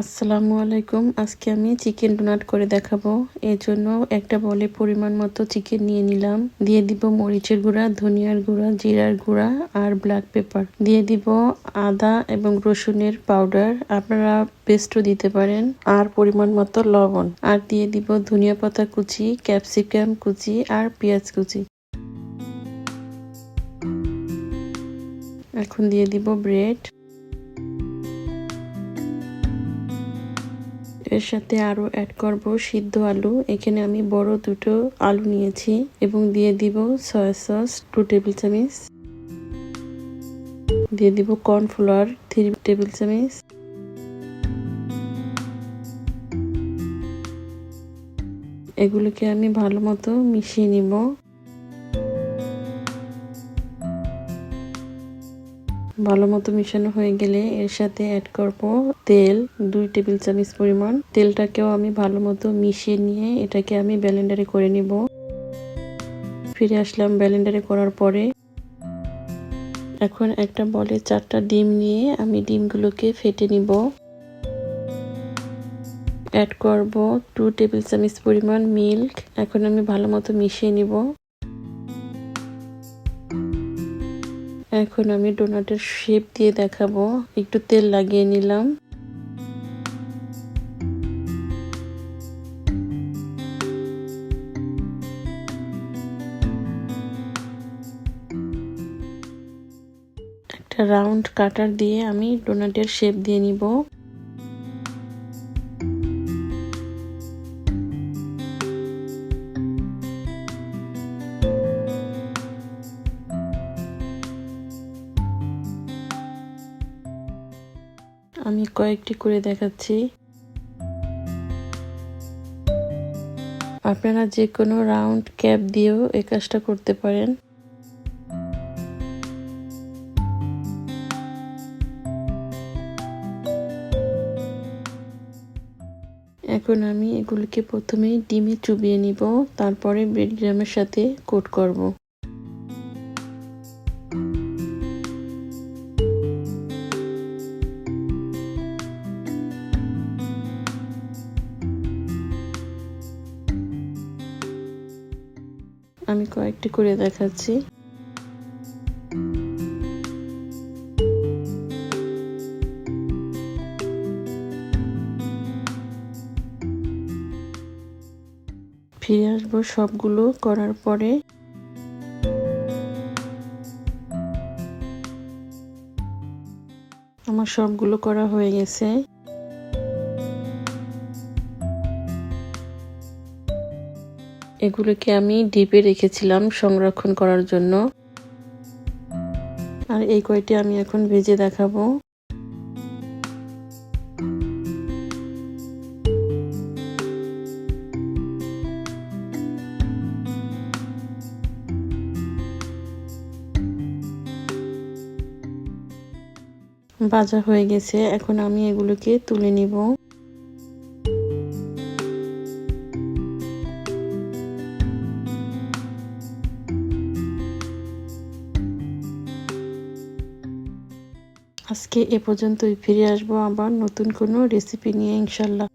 আসসালামু আলাইকুম। আজকে আমি চিকেন ডোনাট করে দেখাবো। এর জন্য একটা বলে পরিমাণ মতো চিকেন নিয়ে নিলাম। দিয়ে দিব মরিচের গুঁড়া, ধনিয়ার গুঁড়া, জিরার গুঁড়া আর ব্ল্যাক পেপার দিয়ে দিব আদা এবং রসুনের পাউডার আপনারা পেস্টও দিতে পারেন। আর পরিমাণ মতো লবণ। আর দিয়ে দিব ধনিয়া পাতা কুচি ক্যাপসিকাম কুচি আর পেঁয়াজ কুচি। এখন দিয়ে দিব ব্রেড এর সাথে আরও অ্যাড করব সিদ্ধ আলু। এখানে আমি বড় দুটো আলু নিয়েছি এবং দিয়ে দিব সয়া সস টু টেবিল চামিচ দিয়ে দিব কর্নফ্লাওয়ার থ্রি টেবিল চামিচ এগুলোকে আমি ভালো মতো মিশিয়ে নিব। ভালো মতো মিশানো হয়ে গেলে এর সাথে অ্যাড করব তেল, দুই টেবিল চামচ পরিমাণ। তেলটাকেও আমি ভালো মতো মিশিয়ে নিয়ে এটাকে আমি ব্যালেন্ডারে করে নিব। ফিরে আসলাম ব্যালেন্ডারে করার পরে। এখন একটা বলে চারটা ডিম নিয়ে আমি ডিমগুলোকে ফেটে নিব। অ্যাড করব টু টেবিল চামচ পরিমাণ মিল্ক এখন আমি ভালো মতো মিশিয়ে নিব। এখন আমি ডোনাটের শেপ দিয়ে দেখাবো। একটু তেল লাগিয়ে নিলাম। একটা রাউন্ড কাটার দিয়ে আমি ডোনাটের শেপ দিয়ে নিব। আমি কয়েকটি করে দেখাচ্ছি। আপনারা যে কোনো রাউন্ড ক্যাপ দিয়েও এই কাজটা করতে পারেন। এখন আমি এগুলিকে প্রথমে ডিমে চুবিয়ে নিব, তারপরে ব্রেড গ্রামের সাথে কোট করব। আমি কয়েকটি করে দেখাচ্ছি। ফিরে আসব সবগুলো করার পরে। আমার সবগুলো করা হয়ে গেছে। এগুলোকে আমি ডিপে রেখেছিলাম সংরক্ষণ করার জন্য। আর এই কয়টি আমি এখন ভেজে দেখাবো। ভাজা হয়ে গেছে। এখন আমি এগুলোকে তুলে নিব। আজকে এ পর্যন্তই ফিরে আসব আবার নতুন কোনো রেসিপি নিয়ে ইনশাল্লাহ।